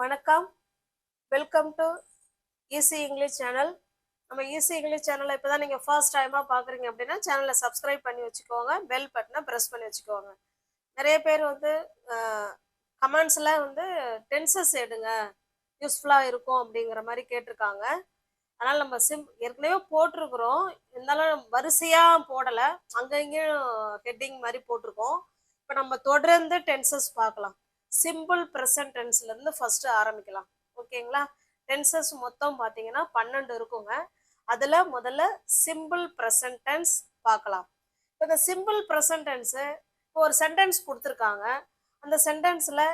வணக்கம். Welcome to easy English channel நம்ம easy English சேனலை இப்போ தான் நீங்கள் ஃபர்ஸ்ட் டைமாக பார்க்குறீங்க அப்படின்னா சேனலை சப்ஸ்கிரைப் பண்ணி வச்சுக்கோங்க. பெல் பட்டனை ப்ரெஸ் பண்ணி வச்சுக்கோங்க. நிறைய பேர் வந்து கமெண்ட்ஸில் வந்து டென்சஸ் எடுங்க. யூஸ்ஃபுல்லாக இருக்கும் அப்படிங்கிற மாதிரி கேட்டிருக்காங்க. அதனால் நம்ம சிம் ஏற்கனவே போட்டிருக்கிறோம். இருந்தாலும் வரிசையாக போடலை. அங்கே இங்கேயும் ஹெட்டிங் மாதிரி போட்டிருக்கோம். இப்போ நம்ம தொடர்ந்து டென்சஸ் பார்க்கலாம். சிம்பிள் ப்ரெசன்ட் டென்ஸ்லேருந்து ஃபஸ்ட்டு ஆரம்பிக்கலாம். ஓகேங்களா டென்சஸ் மொத்தம் பார்த்தீங்கன்னா பன்னெண்டு இருக்குங்க. அதில் முதல்ல சிம்பிள் ப்ரெசன்ட் டென்ஸ் பார்க்கலாம் இப்போ இந்த சிம்பிள் ப்ரெசன்ட் டென்ஸு இப்போ ஒரு சென்டென்ஸ் கொடுத்துருக்காங்க. அந்த சென்டென்ஸில்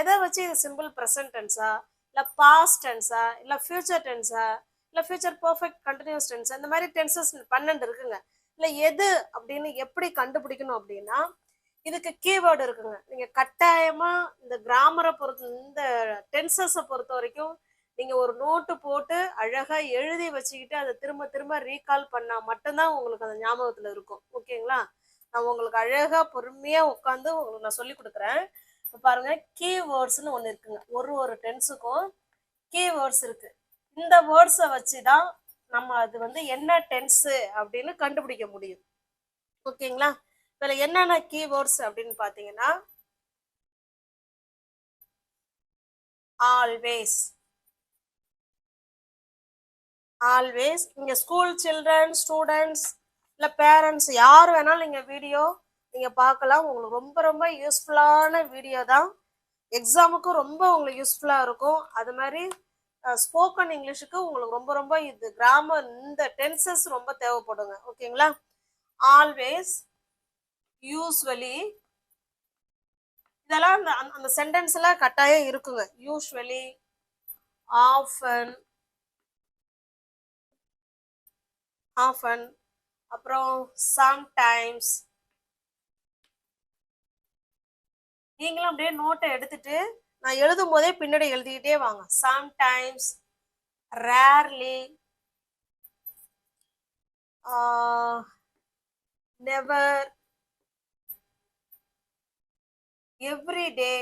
எதை வச்சு இது சிம்பிள் ப்ரெசன்ட் டென்ஸா இல்லை பாஸ்ட் டென்ஸா இல்லை ஃபியூச்சர் டென்ஸா இல்லை ஃபியூச்சர் பர்ஃபெக்ட் கண்டினியூஸ் டென்ஸ் இந்த மாதிரி டென்சஸ் பன்னெண்டு இருக்குங்க. இல்லை எது அப்படின்னு எப்படி கண்டுபிடிக்கணும் அப்படின்னா இதுக்கு கீவேர்டு இருக்குங்க. நீங்க கட்டாயமா இந்த கிராமரை பொறுத்து இந்த டென்சஸை பொறுத்த வரைக்கும் நீங்க ஒரு நோட்டு போட்டு அழகா எழுதி வச்சுக்கிட்டு அதை திரும்ப திரும்ப ரீகால் பண்ணா மட்டும்தான் உங்களுக்கு அந்த ஞாபகத்துல இருக்கும். ஓகேங்களா? நான் உங்களுக்கு அழகா பொறுமையா உட்காந்து உங்களுக்கு நான் சொல்லி கொடுக்குறேன். இப்போ பாருங்க கீவேர்ட்ஸ்னு ஒன்று இருக்குங்க. ஒரு ஒரு டென்ஸுக்கும் கீவேர்ட்ஸ் இருக்கு. இந்த வேர்ட்ஸை வச்சு தான் நம்ம அது வந்து என்ன டென்ஸு அப்படின்னு கண்டுபிடிக்க முடியும். ஓகேங்களா? இதில் என்னென்ன கீவேர்ட்ஸ் அப்படின்னு பார்த்தீங்கன்னா ஆல்வேஸ் ஆல்வேஸ் நீங்கள் ஸ்கூல் சில்ட்ரன் ஸ்டூடெண்ட்ஸ் இல்லை பேரண்ட்ஸ் யார் வேணாலும் நீங்கள் வீடியோ நீங்கள் பார்க்கலாம். உங்களுக்கு ரொம்ப ரொம்ப யூஸ்ஃபுல்லான வீடியோ தான். எக்ஸாமுக்கும் ரொம்ப உங்களுக்கு யூஸ்ஃபுல்லாக இருக்கும். அது மாதிரி ஸ்போக்கன் இங்கிலீஷுக்கு உங்களுக்கு ரொம்ப ரொம்ப இது கிராமர் இந்த டென்சஸ் ரொம்ப தேவைப்படுங்க. ஓகேங்களா ஆல்வேஸ் யூஸ்வலி இதெல்லாம் அந்த அந்த- அந்த எல்லாம் கட்டாயம் இருக்குங்க. யூஸ்வலி ஆஃபன் ஆஃபன் அப்புறம் சம்டைம்ஸ் நீங்களும் அப்படியே நோட்டை எடுத்துட்டு நான் எழுதும் போதே பின்னாடி எழுதிக்கிட்டே வாங்க. Sometimes rarely never every day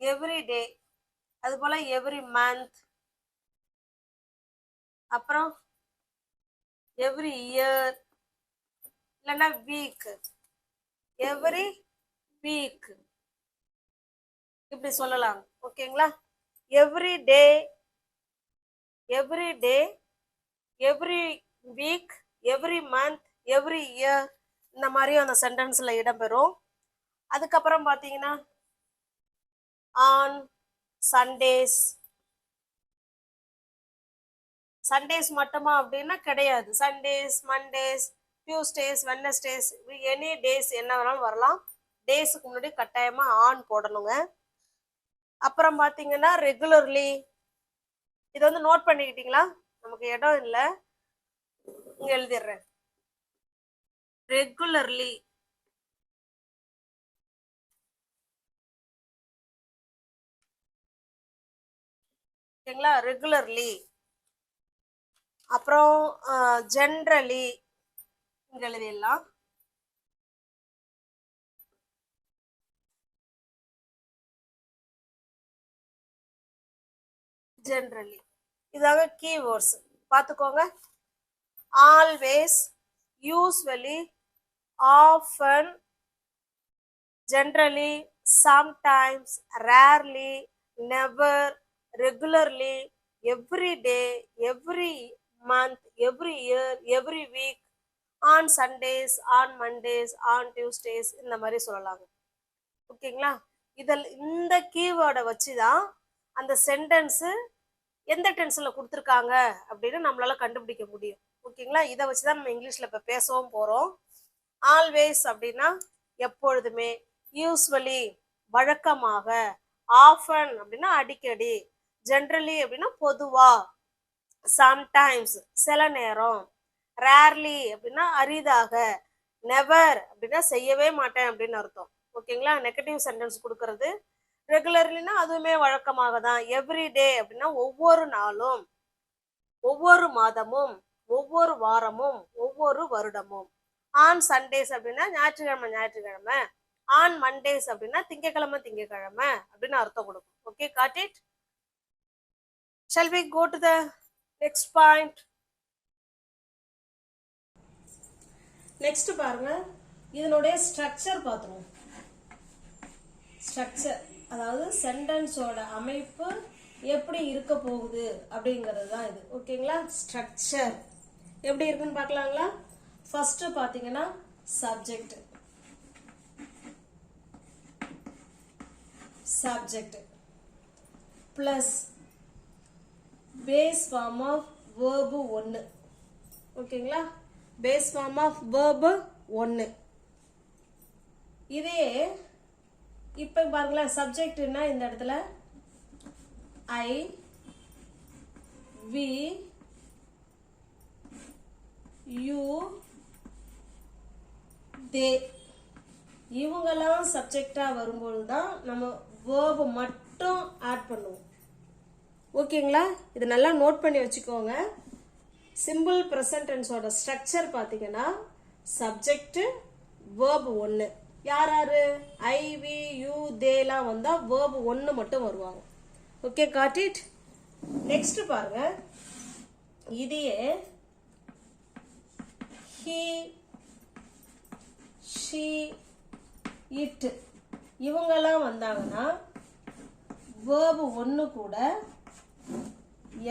every day அது போல எவ்ரி மந்த் அப்புறம் எவ்ரி இயர் இல்லைன்னா வீக் எவ்ரி வீக் இப்படி சொல்லலாம். ஓகேங்களா every day every day every week every month every year இந்த மாதிரி அந்த சென்டென்ஸில் இடம்பெறும். அதுக்கப்புறம் பார்த்தீங்கன்னா ஆன் சண்டேஸ் சண்டேஸ் மட்டுமா அப்படின்னா கிடையாது. Sundays Mondays Tuesdays Wednesdays any days என்ன வேணாலும் வரலாம். டேஸுக்கு முன்னாடி கட்டாயமாக ஆன் போடணுங்க. அப்புறம் பார்த்தீங்கன்னா ரெகுலர்லி இது வந்து நோட் பண்ணிக்கிட்டீங்களா? நமக்கு இடம் இல்லை. இங்கே எழுதிடுறேன். ரெகுலர்லி ஓகேங்களா ரெகுலர்லி அப்புறம் ஜென்ரலி இங்க எழுதிடலாம். ஜென்ரலி இதாங்க கீவேர்ட்ஸ் பார்த்துக்கோங்க. Always usually often generally sometimes rarely never regularly every day every month every year every week on Sundays on Mondays on Tuesdays இந்த மாதிரி சொல்லலாங்க. ஓகேங்களா? இதில் இந்த கீவேர்டை வச்சு தான் அந்த சென்டென்ஸு எந்த டென்ஸில் கொடுத்துருக்காங்க அப்படின்னு நம்மளால கண்டுபிடிக்க முடியும். ஓகேங்களா? இதை வச்சு தான் நம்ம இங்கிலீஷில் இப்போ பேசவும் போகிறோம் ஆல்வேஸ் அப்படின்னா எப்பொழுதுமே யூஸ்வலி வழக்கமாக ஆஃபன் அப்படின்னா அடிக்கடி ஜென்ரலி அப்படின்னா பொதுவா சம்டைம்ஸ் சில நேரம் ரேர்லி அப்படின்னா அரிதாக நெவர் அப்படின்னா செய்யவே மாட்டேன் அப்படின்னு அர்த்தம். ஓகேங்களா? நெகட்டிவ் சென்டென்ஸ் கொடுக்கறது. ரெகுலர்லினா அதுவுமே வழக்கமாக தான். எவ்ரி டே அப்படின்னா ஒவ்வொரு நாளும் ஒவ்வொரு மாதமும் ஒவ்வொரு வாரமும் ஒவ்வொரு வருடமும். ஆன் சண்டேஸ் அப்படின்னா ஞாயிற்றுக்கிழமை ஞாயிற்றுக்கிழமை. ஆன் மண்டேஸ் அப்படின்னா திங்கக்கிழமை திங்கக்கிழமை அப்படின்னு அர்த்தம் கொடுக்கும். Okay got it shall we go to the next point next பாருங்க. இதனுடைய ஸ்ட்ரக்சர் பார்த்துருவோம். ஸ்ட்ரக்சர் அதாவது சென்டென்ஸோட அமைப்பு எப்படி இருக்க போகுது அப்படிங்கிறது தான் இது ஓகேங்களா ஸ்ட்ரக்சர் எப்படி இருக்குன்னு பார்க்கலாங்களா? ஃபர்ஸ்ட் பாத்தீங்கன்னா subject subject plus base form of verb ஒன்று ஓகேங்களா பேஸ் ஃபார்ம் ஆஃப் வேர்பு ஒன்று இதே இப்போ பாருங்களேன் சப்ஜெக்ட்னா இந்த இடத்துல ஐ வி யூ தே இவங்கெல்லாம் சப்ஜெக்டாக வரும்பொழுது தான் நம்ம வேர்பு மட்டும் ஆட் பண்ணுவோம். ஓகேங்களா? இது நல்லா நோட் பண்ணி வச்சுக்கோங்க. சிம்பிள் ப்ரெசன்டென்ஸோட ஸ்ட்ரக்சர் பார்த்தீங்கன்னா சப்ஜெக்ட் வேர்பு ஒன்று யார் யார்? ஐ வி யூ தேலாம் வந்தால் வேர்பு ஒன்று மட்டும் வருவாங்க. ஓகே காட்டிட் நெக்ஸ்ட் பாருங்க. இதையே ஹீ ஷீ இட். இவங்கெல்லாம் வந்தாங்கன்னா வேர்பு ஒன்று கூட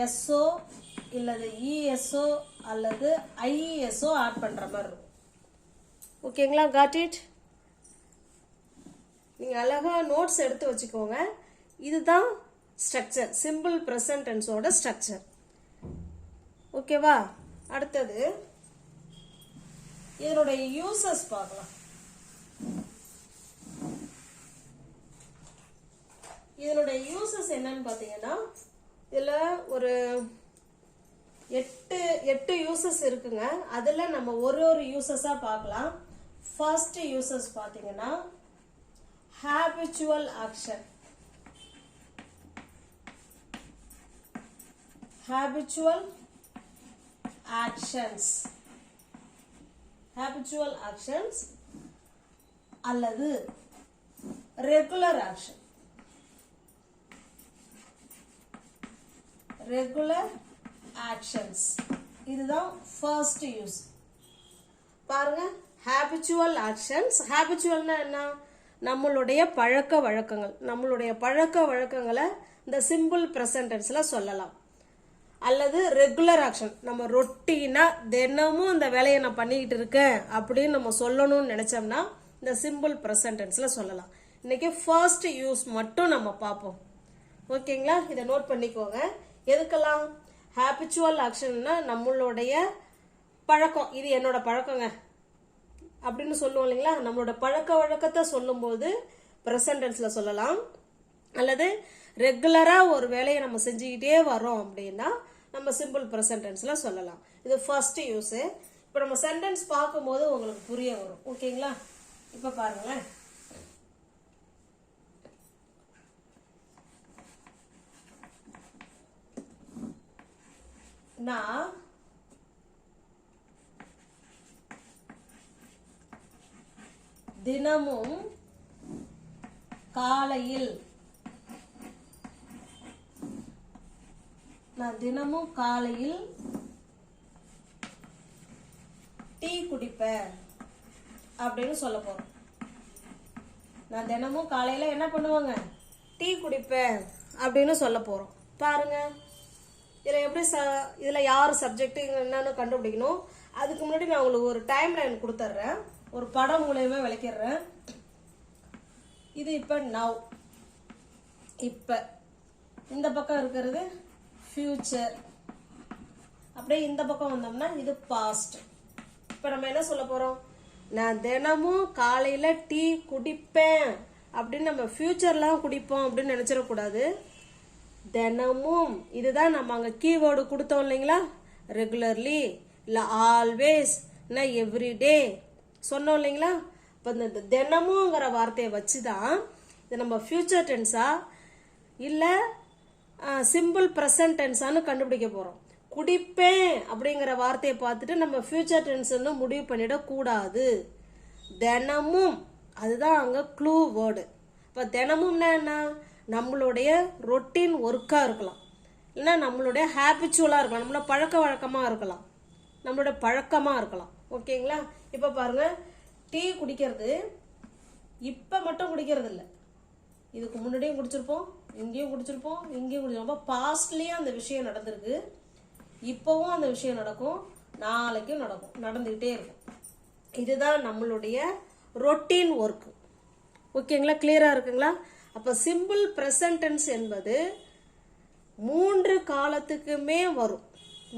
எஸ்ஓ இல்லது இஎஸ்ஓ அல்லது ஐஇஎஸ்ஓ ஆட் பண்ணுற மாதிரி இருக்கும். ஓகேங்களா? காட் இட் நீங்கள் அழகாக நோட்ஸ் எடுத்து வச்சுக்கோங்க. இதுதான் ஸ்ட்ரக்சர் சிம்பிள் ப்ரெசன்டென்ஸோட ஸ்ட்ரக்சர் ஓகேவா அடுத்தது இதனுடைய யூசஸ் பார்க்கலாம். இதனுடைய யூசஸ் என்னன்னு பார்த்தீங்கன்னா இதில் ஒரு எட்டு எட்டு யூசஸ் இருக்குங்க. அதில் நம்ம ஒரு ஒரு யூசஸாக பார்க்கலாம். ஃபர்ஸ்ட் யூசஸ் பார்த்தீங்கன்னா habitual action habitual actions habitual actions அல்லது ரெகுலர் ஆக்ஷன் ரெகுலர் ஆக்ஷன்ஸ் இதுதான் ஃபர்ஸ்ட் யூஸ் பாருங்க ஹேபிச்சுவல் ஆக்ஷன்ஸ் ஹேபிச்சுவல்னா என்ன? நம்மளுடைய பழக்க வழக்கங்கள். நம்மளுடைய பழக்க வழக்கங்களை இந்த சிம்பிள் ப்ரெசன்டென்ஸில் சொல்லலாம். அல்லது ரெகுலர் ஆக்ஷன் நம்ம ரொட்டீனா தினமும் இந்த வேலையை நான் பண்ணிக்கிட்டு இருக்கேன் அப்படின்னு நம்ம சொல்லணும்னு நினச்சோம்னா இந்த சிம்பிள் ப்ரெசன்டென்ஸில் சொல்லலாம். இன்றைக்கி ஃபர்ஸ்ட் யூஸ் மட்டும் நம்ம பார்ப்போம். ஓகேங்களா? இதை நோட் பண்ணிக்கோங்க. எதுக்கெல்லாம்? ஹேபிச்சுவல் ஆக்ஷன்னா நம்மளுடைய பழக்கம். இது என்னோட பழக்கங்க. அப்படின்னு சொல்லுவோம் இல்லைங்களா? நம்மளோட பழக்க வழக்கத்தை சொல்லும்போது ப்ரெசன்டென்ஸில் சொல்லலாம். அல்லது ரெகுலராக ஒரு வேலையை நம்ம செஞ்சுக்கிட்டே வரோம் அப்படின்னா நம்ம சிம்பிள் ப்ரெசன்ட் டென்ஸில் சொல்லலாம். இது ஃபஸ்ட்டு யூஸு இப்போ நம்ம சென்டென்ஸ் பார்க்கும்போது உங்களுக்கு புரிய வரும். ஓகேங்களா இப்போ பாருங்களேன். நான் தினமும் காலையில் நான் தினமும் காலையில் டீ குடிப்பேன் அப்படின்னு சொல்ல போறோம். நான் தினமும் காலையில என்ன பண்ணுவாங்க? டீ குடிப்பேன் அப்படின்னு சொல்ல போறோம். பாருங்க. இதில் எப்படி ச இதில் யார் சப்ஜெக்ட் என்னன்னு கண்டுபிடிக்கணும். அதுக்கு முன்னாடி நான் உங்களுக்கு ஒரு டைம் லைன் கொடுத்துட்றேன் ஒரு படம் மூலயமா விளக்கிடுறேன் இது இப்போ நவ் இப்போ. இந்த பக்கம் இருக்கிறது ஃப்யூச்சர் அப்படியே இந்த பக்கம் வந்தோம்னா இது பாஸ்ட் இப்போ நம்ம என்ன சொல்ல போகிறோம் நான் தினமும் காலையில் டீ குடிப்பேன். அப்படின்னு நம்ம ஃப்யூச்சர்லாம் குடிப்போம் அப்படின்னு நினச்சிடக்கூடாது. தினமும் இதுதான் நம்ம அங்கே கீவேர்டு கொடுத்தோம் இல்லைங்களா? ரெகுலர்லி இல்லை ஆல்வேஸ் இல்லை எவ்ரிடே சொன்னோம் இல்லைங்களா? இப்போ இந்த தினமுங்கிற வார்த்தையை வச்சு தான் இது நம்ம ஃப்யூச்சர் டென்ஸா இல்லை சிம்பிள் ப்ரெசன்ட் டென்ஸான்னு கண்டுபிடிக்க போகிறோம் குடிப்பேன் அப்படிங்கிற வார்த்தையை பார்த்துட்டு நம்ம ஃப்யூச்சர் டென்ஸ்னு முடிவு பண்ணிடக்கூடாது. தினமும் அதுதான் அங்கே க்ளூ வேர்டு இப்போ தினமும்னா என்ன? நம்மளுடைய ரொட்டீன் ஒர்க்காக இருக்கலாம். இல்லைன்னா நம்மளுடைய ஹேபிச்சுவலாக இருக்கலாம். நம்மளோட பழக்க வழக்கமாக இருக்கலாம். நம்மளோட பழக்கமாக இருக்கலாம். ஓகேங்களா? இப்போ பாருங்கள் டீ குடிக்கிறது இப்போ மட்டும் குடிக்கிறது இல்லை இதுக்கு முன்னாடியும் குடிச்சிருப்போம். இங்கேயும் குடிச்சிருப்போம் இங்கேயும் குடிச்சிருப்போம். பாஸ்ட்லேயும் அந்த விஷயம் நடந்திருக்கு. இப்போவும் அந்த விஷயம் நடக்கும். நாளைக்கும் நடக்கும். நடந்துக்கிட்டே இருக்கும். இதுதான் நம்மளுடைய ரொட்டீன் ஒர்க்கு ஓகேங்களா கிளியராக இருக்குங்களா? அப்போ சிம்பிள் ப்ரெசன்டென்ஸ் என்பது மூன்று காலத்துக்குமே வரும்.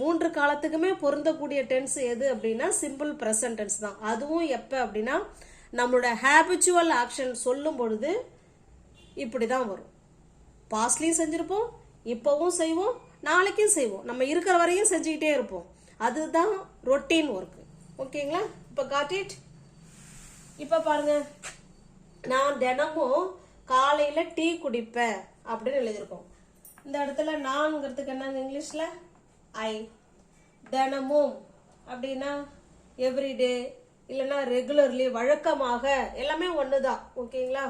மூன்று காலத்துக்குமே பொருந்தக்கூடிய டென்ஸ் எது அப்படின்னா சிம்பிள் ப்ரெசன்டென்ஸ் தான். அதுவும் எப்போ அப்படின்னா நம்மளோட ஹேபிச்சுவல் ஆக்ஷன் சொல்லும் பொழுது இப்படி தான் வரும். பாஸ்ட்லேயும் செஞ்சுருப்போம் இப்போவும் செய்வோம் நாளைக்கும் செய்வோம். நம்ம இருக்கிற வரையும் செஞ்சுக்கிட்டே இருப்போம். அதுதான் ரொட்டீன் ஒர்க்கு ஓகேங்களா? இப்போ காட்டிட் இப்போ பாருங்க. நான் தினமும் காலையில் டீ குடிப்பேன் அப்படின்னு எழுதியிருக்கோம். இந்த இடத்துல நான்ங்கிறதுக்கு என்னங்க இங்கிலீஷில்? ஐ தினமும் அப்படின்னா எவ்ரிடே இல்லைன்னா ரெகுலர்லி வழக்கமாக எல்லாமே ஒன்று தான் ஓகேங்களா?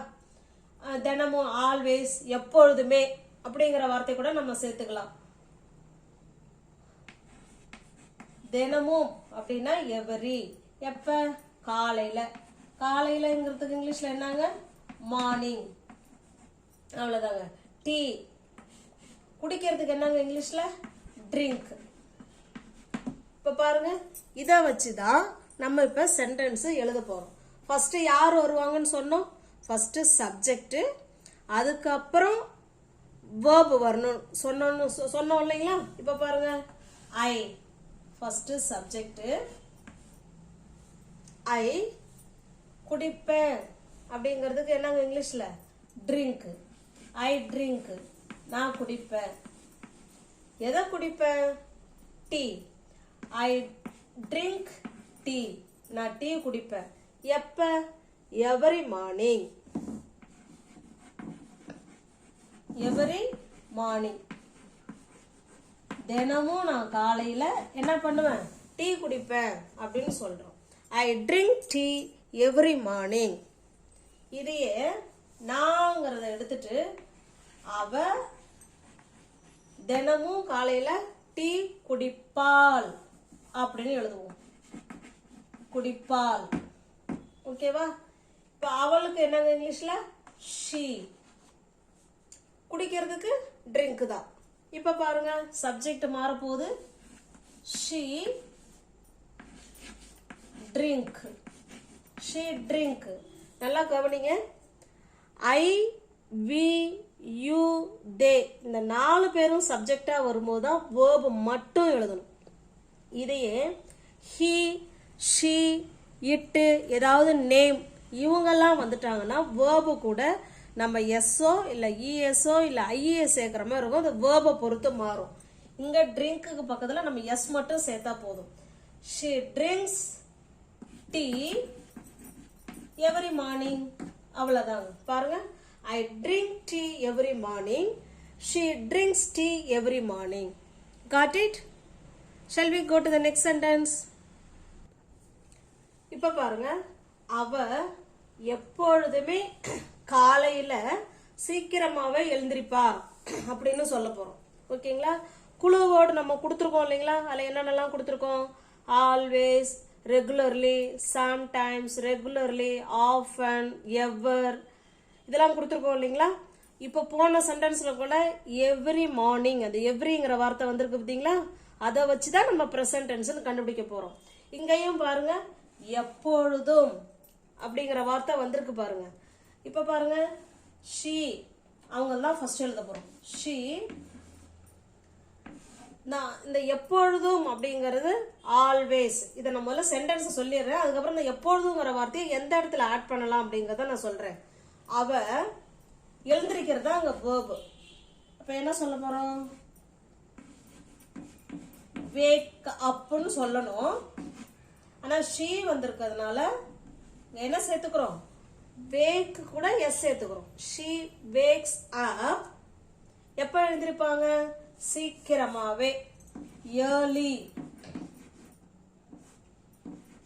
தினமும் ஆல்வேஸ் எப்பொழுதுமே அப்படிங்கிற வார்த்தை கூட நம்ம சேர்த்துக்கலாம். தினமும் அப்படின்னா எவரி எப்ப? காலையில. காலையிலங்கிறதுக்கு இங்கிலீஷ்ல என்னங்க? மார்னிங் அவ்வளோதாங்க டீ குடிக்கிறதுக்கு என்னங்க இங்கிலீஷ்ல? ட்ரிங்க் இப்போ பாருங்க. இதை வச்சு தான் நம்ம இப்போ சென்டென்ஸ் எழுத போகிறோம் ஃபர்ஸ்ட் யார் வருவாங்கன்னு சொன்னோம்? ஃபஸ்ட்டு சப்ஜெக்டு அதுக்கப்புறம் வேர்பு வரணும். சொன்னோன்னு சொ- சொன்னோம் இல்லைங்களா? இப்போ பாருங்க. ஐ ஃபஸ்ட்டு சப்ஜெக்டு ஐ குடிப்பேன். அப்படிங்கிறதுக்கு என்னங்க இங்கிலீஷில்? ட்ரிங்க் ஐ ட்ரிங்க் நான் குடிப்பேன். எதை குடிப்பேன்? டீ ஐ ட்ரிங்க் டீ நான் டீ குடிப்பேன். எப்போ? எவரி மார்னிங் எவரி மார்னிங் தினமும் நான் காலையில் என்ன பண்ணுவேன்? டீ குடிப்பேன் அப்படின்னு சொல்கிறோம் I drink tea every morning இதையே நாங்கிறத எடுத்துட்டு அவ தினமும் காலையில் டீ குடிப்பாள் அப்படின்னு எழுதுவோம். குடிப்பாள். ஓகேவா இப்போ அவளுக்கு என்னங்க இங்கிலீஷில் ஷீ குடிக்கிறதுக்கு ட்ரிங்க் தான். இப்போ பாருங்க சப்ஜெக்ட் மாறப்போகுது. ஷீ ட்ரிங்க் ஷீ ட்ரிங்க் நல்லா கவனிங்க. ஐ வி யூ தே இந்த நாலு பேரும் சப்ஜெக்டாக வரும்போது தான் வேர்பு மட்டும் எழுதணும். இதையே ஹீ ஷீ இட்டு ஏதாவது நேம் இவங்கெல்லாம் வந்துட்டாங்கன்னா வேர்பு கூட நம்ம எஸ்ஓ இல்லை இஎஸ்ஓ e இல்லை ஐஏஎஸ் சேர்க்குற மாதிரி இருக்கும். அந்த வேர்பை பொறுத்து மாறும். இங்கே ட்ரிங்க்குக்கு பக்கத்தில் நம்ம எஸ் மட்டும் சேர்த்தா போதும். She drinks tea every morning அவ்வளோதாங்க பாருங்க. I drink tea every morning she drinks tea every morning got it shall we go to the next sentence இப்போ பாருங்க. அவ எப்பொழுதுமே காலையில சீக்கிரமாவே எழுந்திருப்பா அப்படின்னு சொல்ல போறோம். ஓகேங்களா? குழுவோடு நம்ம கொடுத்துருக்கோம் இல்லைங்களா? அதில் என்னென்னலாம் கொடுத்துருக்கோம்? Always regularly sometimes regularly often ever இதெல்லாம் கொடுத்துருக்கோம் இல்லைங்களா? இப்போ போன சென்டென்ஸில் கூட எவ்ரி மார்னிங் அது எவ்ரிங்கிற வார்த்தை வந்திருக்கு பார்த்தீங்களா அதை வச்சு தான் நம்ம ப்ரெசன்ட் டென்ஸ்னு கண்டுபிடிக்க போகிறோம் இங்கேயும் பாருங்க எப்பொழுதும் அப்படிங்கிற வார்த்தை வந்திருக்கு பாருங்க. இப்போ பாருங்க. ஷீ. அவங்க தான் ஃபர்ஸ்ட் எழுத போகிறோம் ஷீ. நான் இந்த எப்பொழுதும் அப்படிங்கிறது ஆல்வேஸ் இதை நான் முதல்ல சென்டென்ஸ் சொல்லிடுறேன். அதுக்கப்புறம் இந்த எப்பொழுதுங்கிற வார்த்தையை எந்த இடத்துல ஆட் பண்ணலாம் அப்படிங்கிறத நான் சொல்றேன். அவ எழுந்திருக்கிறது தான் அங்க வேர்பு அப்ப என்ன சொல்ல போறோம்? வேக் அப்புன்னு சொல்லணும். ஆனா ஷீ வந்திருக்கிறதுனால என்ன சேர்த்துக்கிறோம்? வேக் கூட எஸ் சேர்த்துக்கிறோம் ஷீ வேக்ஸ் அப் எப்ப எழுந்திருப்பாங்க? சீக்கிரமாவே. ஏர்லி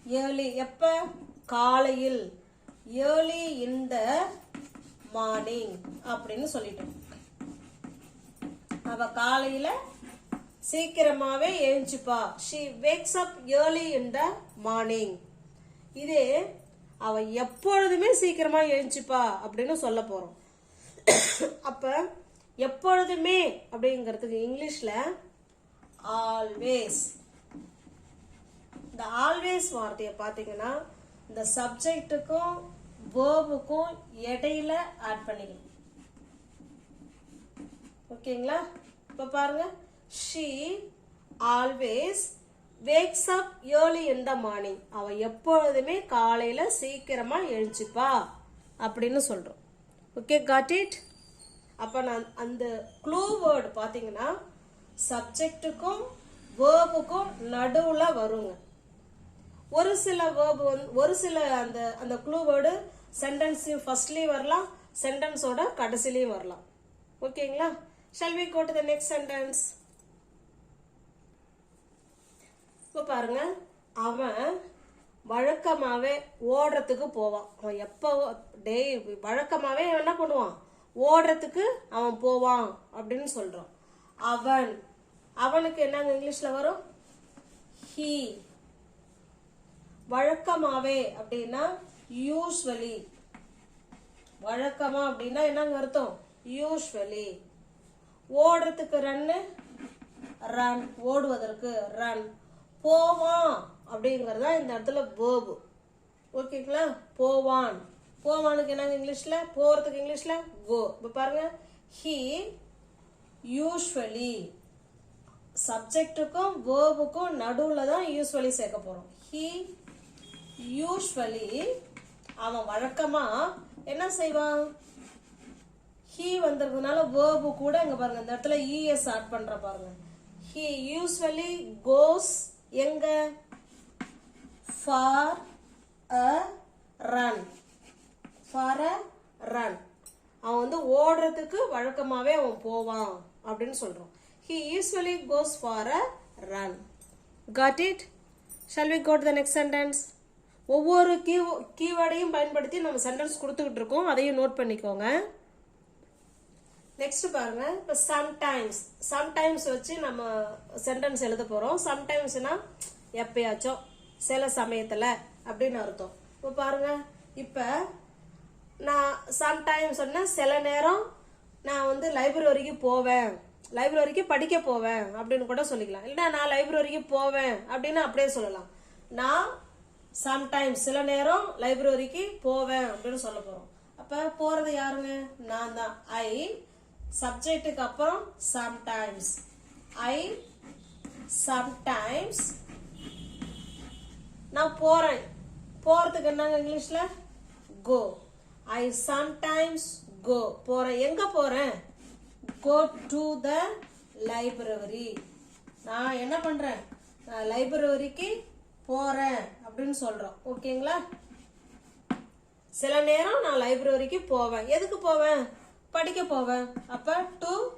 ஏர்லி எப்ப? காலையில். ஏர்லி இன் த மார்னிங் அப்படின்னு சொல்லிட்டோம் அவ காலையில சீக்கிரமாவே எழுந்துச்சுப்பா she wakes up early in the morning இது அவ எப்பொழுதுமே சீக்கிரமா எழுந்துச்சுப்பா அப்படின்னு சொல்ல போறோம். அப்ப எப்பொழுதுமே அப்படிங்கிறதுக்கு இங்கிலீஷ்ல ஆல்வேஸ் இந்த ஆல்வேஸ் வார்த்தையை பார்த்தீங்கன்னா இந்த சப்ஜெக்ட்டுக்கும் வேர்புக்கும் இடையில ஆட் பண்ணிக்கணும். ஓகேங்களா? இப்போ பாருங்க. She always wakes up early in the morning அவ எப்பொழுதுமே காலையில சீக்கிரமா எழுந்துச்சுப்பா அப்படின்னு சொல்றோம். ஓகே காட் இட் அப்ப நான் அந்த க்ளூ வேர்டு பாத்தீங்கன்னா சப்ஜெக்ட்டுக்கும் வேர்புக்கும் நடுவுல வருங்க. ஒரு சில வேர்பு வந்து ஒரு சில அந்த அந்த க்ளூ வேர்டு சென்டென்ஸ் ஃபர்ஸ்ட்லேயும் வரலாம் சென்டென்ஸோட கடைசிலையும் வரலாம். ஓகேங்களா shall we go to the next sentence இப்போ பாருங்க அவன் வழக்கமாகவே ஓடுறதுக்கு போவான். அவன் எப்போ டே வழக்கமாகவே அவன் என்ன பண்ணுவான்? ஓடுறதுக்கு அவன் போவான் அப்படின்னு சொல்கிறான் அவன் அவனுக்கு என்னங்க இங்கிலீஷில் வரும்? ஹீ வழக்கமாகவே அப்படின்னா யூஸ்வலி வழக்கமாக அப்படின்னா என்னங்க அர்த்தம்? யூஸ்வலி ஓடுறதுக்கு ரன்னு ரன் ஓடுவதற்கு ரன் போவான் அப்படிங்கிறது தான் இந்த இடத்துல வேர்பு ஓகேங்களா போவான். போவானுக்கு என்னங்க இங்கிலீஷில்? போகிறதுக்கு இங்கிலீஷில்? கோ இப்போ பாருங்கள் ஹீ யூஸ்வலி சப்ஜெக்ட்டுக்கும் வேர்புக்கும் நடுவில் தான் யூஸ்வலி சேர்க்க போகிறோம் ஹீ யூஸ்வலி அவன் வழக்கமாக என்ன செய்வான்? ஹீ வந்திருக்கனால வேர்பு கூட இங்கே பாருங்கள் இந்த இடத்துல இஎஸ் ஆட் பண்ணுற பாருங்கள் ஹீ யூஸ்வலி கோஸ் எங்க? For a run for a run அவன் வந்து ஓடுறதுக்கு வழக்கமாகவே அவன் போவான் அப்படின்னு சொல்கிறோம் he usually goes for a run got it shall we go to the next sentence ஒவ்வொரு கீ கீவேர்டையும் பயன்படுத்தி நம்ம சென்டென்ஸ் கொடுத்துக்கிட்டு இருக்கோம். அதையும் நோட் பண்ணிக்கோங்க. நெக்ஸ்ட் பாருங்க. இப்போ சம்டைம்ஸ் சம்டைம்ஸ் வச்சு நம்ம சென்டென்ஸ் எழுத போகிறோம் சம்டைம்ஸ்னா எப்பயாச்சும் சில சமயத்தில் அப்படின்னு அர்த்தம். இப்போ பாருங்க. இப்போ நான் சம்டைம்ஸ் சொன்னேன் சில நேரம் நான் வந்து லைப்ரரிக்கு போவேன். லைப்ரரிக்கு படிக்க போவேன் அப்படின்னு கூட சொல்லிக்கலாம். இல்லைன்னா நான் லைப்ரரிக்கு போவேன் அப்படின்னு அப்படியே சொல்லலாம். நான் சம்டைம்ஸ் சில நேரம் லைப்ரரிக்கு போவேன் அப்படின்னு சொல்ல போகிறோம் அப்போ போகிறது யாருங்க? நான் தான். ஐ சப்ஜெக்ட்டுக்கு அப்புறம் சம்டைம்ஸ் ஐ சம்டைம்ஸ் நான் போறேன். போறதுக்கு என்னங்க இங்கிலீஷ்ல? கோ ஐ சம்டைம்ஸ் கோ போறேன். எங்க போறேன்? கோ டு த லைப்ரரி நான் என்ன பண்றேன்? நான் லைப்ரரிக்கு போறேன் அப்படின்னு சொல்றோம். ஓகேங்களா சில நேரம் நான் லைப்ரரிக்கு போவேன். எதுக்கு போவேன்? படிக்க போவேன் அப்ப டு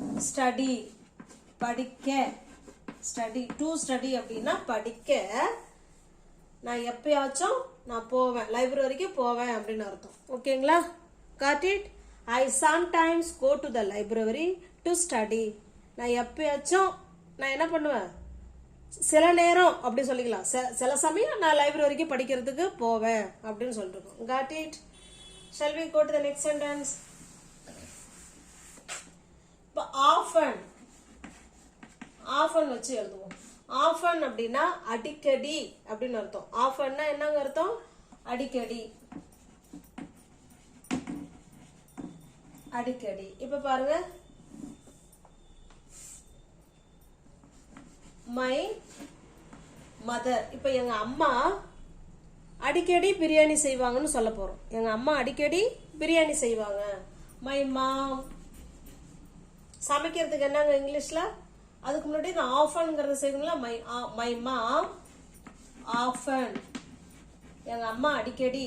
ஸ்டடி படிக்க. ஸ்டடி டு ஸ்டடி அப்படின்னா படிக்க. நான் எப்பயாச்சும் நான் போவேன். லைப்ரரிக்கு போவேன் அப்படின்னு அர்த்தம். ஓகேங்களா? Got it I sometimes go to the library to study நான் எப்பயாச்சும் நான் என்ன பண்ணுவேன்? சில நேரம் அப்படி சொல்லிக்கலாம். சில- சில சமயம் நான் லைப்ரரிக்கு படிக்கிறதுக்கு போவேன் அப்படின்னு சொல்லிருக்கோம். Got it shall we go to the next sentence இப்போ ஆஃபன் ஆஃபன் வச்சு எழுதுவோம். ஆஃபன் அப்படின்னா அடிக்கடி அப்படின்னு அர்த்தம். ஆஃபன்னா என்னங்க அர்த்தம்? அடிக்கடி. அடிக்கடி. இப்ப பாருங்க. மை மதர் இப்ப எங்க அம்மா அடிக்கடி பிரியாணி செய்வாங்கன்னு சொல்ல போறோம். எங்க அம்மா அடிக்கடி பிரியாணி செய்வாங்க. மை மாம் சமைக்கிறதுக்கு என்னங்க இங்கிலீஷில்? அதுக்கு முன்னாடி இந்த ஆஃபன்ங்கிறத செய்வீங்களா? மை மை மாம் ஆஃபன் எங்கள் அம்மா அடிக்கடி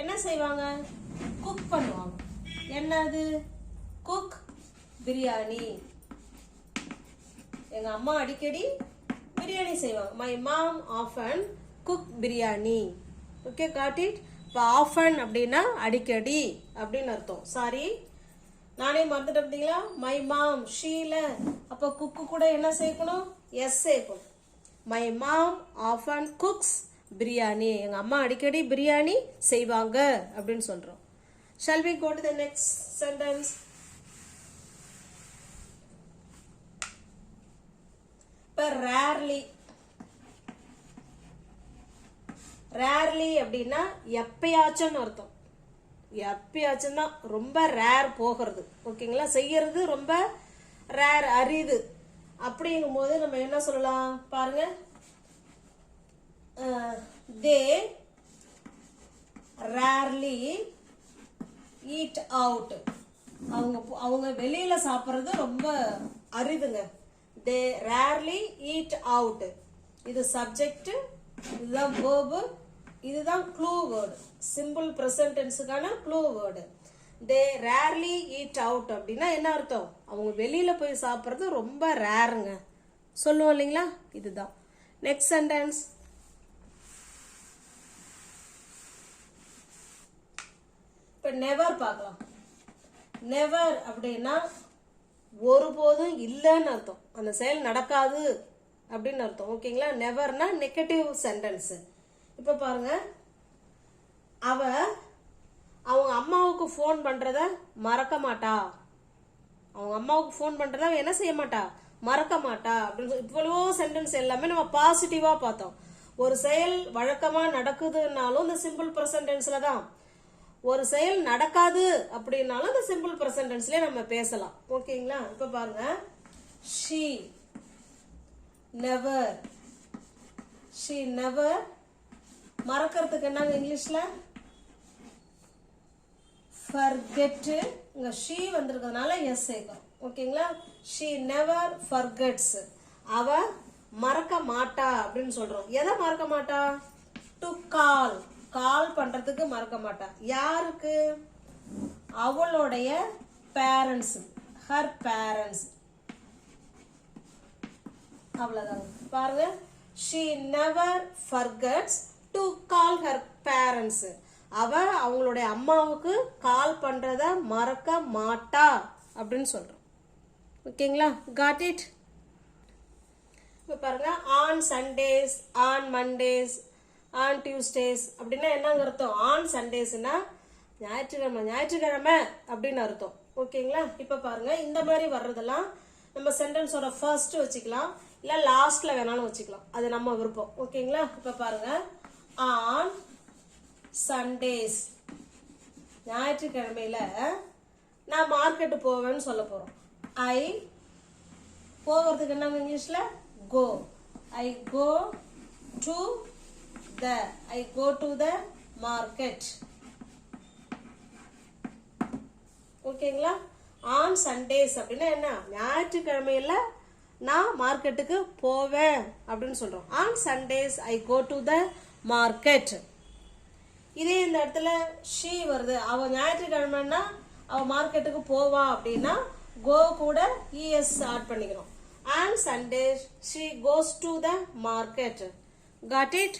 என்ன செய்வாங்க? குக் பண்ணுவாங்க. என்னது? குக் பிரியாணி. எங்கள் அம்மா அடிக்கடி பிரியாணி செய்வாங்க. My mom often cook biryani. Okay காட்டிட் இப்போ ஆஃபன் அப்படின்னா அடிக்கடி அப்படின்னு அர்த்தம். சாரி நானே மறந்துட்டீங்களா மை மாம் ஷீல அப்போ குக்கு கூட என்ன சேர்க்கணும்? எஸ் சேர்க்கணும் மை மாம் ஆஃப் அண்ட் குக்ஸ் பிரியாணி எங்கள் அம்மா அடிக்கடி பிரியாணி செய்வாங்க அப்படின்னு சொல்கிறோம் shall we go to the next sentence இப்போ ரேர்லி ரேர்லி அப்படின்னா எப்பயாச்சும்னு அர்த்தம். எப்பயாச்சும் தான் ரொம்ப ரேர் போகிறது. ஓகேங்களா செய்யறது ரொம்ப ரேர் அரிது. அப்படிங்கும்போது நம்ம என்ன சொல்லலாம்? பாருங்க. தே ரேர்லி ஈட் அவுட் அவங்க அவங்க வெளியில சாப்பிட்றது ரொம்ப அரிதுங்க. தே ரேர்லி ஈட் அவுட் இது சப்ஜெக்ட் இதுதான் வேர்பு இதுதான் clue word simple present டென்ஸுக்கான clue word they rarely eat out அப்படின்னா என்ன அர்த்தம்? அவங்க வெளியில் போய் சாப்பிட்றது ரொம்ப ரேருங்க சொல்லுவோம் இல்லைங்களா? இதுதான். நெக்ஸ்ட் சென்டென்ஸ் இப்போ நெவர் பார்க்கலாம். நெவர் அப்படின்னா ஒருபோதும் இல்லைன்னு அர்த்தம். அந்த செயல் நடக்காது அப்படின்னு அர்த்தம். ஓகேங்களா நெவர்னா நெகட்டிவ் சென்டென்ஸு இப்போ பாருங்க. அவ அவங்க அம்மாவுக்கு ஃபோன் பண்றத மறக்க மாட்டா. அவங்க அம்மாவுக்கு ஃபோன் பண்றத அவ என்ன செய்ய மாட்டா? மறக்க மாட்டா. அப்படின்னு சொல்லி இவ்வளோ சென்டென்ஸ் எல்லாமே நம்ம பாசிட்டிவா பார்த்தோம். ஒரு செயல் வழக்கமா நடக்குதுன்னாலும் இந்த சிம்பிள் ப்ரெசன்டென்ஸ்ல தான். ஒரு செயல் நடக்காது அப்படின்னாலும் இந்த சிம்பிள் ப்ரெசன்டென்ஸ்லயே நம்ம பேசலாம். ஓகேங்களா இப்ப பாருங்க. ஷீ நெவர் ஷீ நெவர் மறக்கிறதுக்கு என்னங்க இங்கிலீஷ்ல? ஃபர்கெட்டு இங்க ஷீ வந்திருக்கிறதுனால எஸ் சேர்க்கும் ஓகேங்களா? ஷீ நெவர் ஃபர்கெட்ஸ் அவ மறக்க மாட்டா அப்படின்னு சொல்றோம். எதை மறக்க மாட்டா? டு கால் கால் பண்றதுக்கு மறக்க மாட்டா. யாருக்கு? அவளுடைய பேரண்ட்ஸ் ஹர் பேரண்ட்ஸ் அவ்வளோதாங்க பாருங்க. She never forgets to call her parents அவ அவங்களுடைய அம்மாவுக்கு கால் பண்ணுறத மறக்க மாட்டா அப்படின்னு சொல்கிறோம் ஓகேங்களா? காட் இட் இப்போ பாருங்கள் on Sundays on Mondays on Tuesdays அப்படின்னா என்னங்க அர்த்தம்? ஆன் சண்டேஸ்னா ஞாயிற்றுக்கிழமை ஞாயிற்றுக்கிழமை அப்படின்னு அர்த்தம். ஓகேங்களா? இப்போ பாருங்க இந்த மாதிரி வர்றதெல்லாம் நம்ம சென்டென்ஸோட ஃபர்ஸ்ட் வச்சுக்கலாம். இல்லை லாஸ்ட்ல வேணாலும் வச்சுக்கலாம். அது நம்ம விருப்பம். ஓகேங்களா? இப்போ பாருங்க ஆன் சண்டேஸ் ஞாயிற்றுக்கிழமையில நான் மார்க்கெட்டு போவேன்னு சொல்ல போகிறோம் ஐ போகிறதுக்கு என்ன இங்கிலீஷில் go I go to the I go to the market ஓகேங்களா? ஆன் சண்டேஸ் அப்படின்னா என்ன? ஞாயிற்றுக்கிழமையில நான் மார்க்கெட்டுக்கு போவேன் அப்படின்னு சொல்கிறோம் on Sundays I go to the market இதே இந்த இடத்துல ஷீ வருது. அவள் ஞாயிற்றுக்கிழமைன்னா அவள் மார்க்கெட்டுக்கு போவா அப்படின்னா கோ கூட இஎஸ் ஆட் பண்ணிக்கணும். And Sunday she goes to the market got it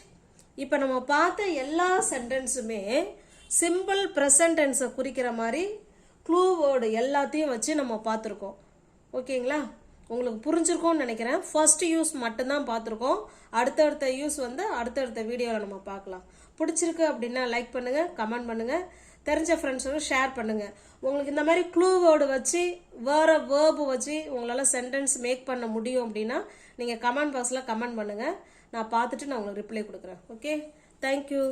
இப்போ நம்ம பார்த்த எல்லா சென்டென்ஸுமே சிம்பிள் ப்ரெசன்டென்ஸை குறிக்கிற மாதிரி க்ளூ வேர்டு எல்லாத்தையும் வச்சு நம்ம பார்த்துருக்கோம். ஓகேங்களா உங்களுக்கு புரிஞ்சிருக்கும்னு நினைக்கிறேன். ஃபர்ஸ்ட் யூஸ் மட்டும்தான் பார்த்துருக்கோம். அடுத்தடுத்த யூஸ் வந்து அடுத்தடுத்த வீடியோவில் நம்ம பார்க்கலாம். பிடிச்சிருக்கு அப்படின்னா லைக் பண்ணுங்கள் கமெண்ட் பண்ணுங்கள் தெரிஞ்ச ஃப்ரெண்ட்ஸோட ஷேர் பண்ணுங்கள் உங்களுக்கு இந்த மாதிரி க்ளூ வேர்டு வச்சு வேறு வேர்பு வச்சு உங்களால் சென்டென்ஸ் மேக் பண்ண முடியும் அப்படின்னா நீங்கள் கமெண்ட் பாக்ஸில் கமெண்ட் பண்ணுங்கள் நான் பார்த்துட்டு நான் உங்களுக்கு ரிப்ளை கொடுக்குறேன். Okay thank you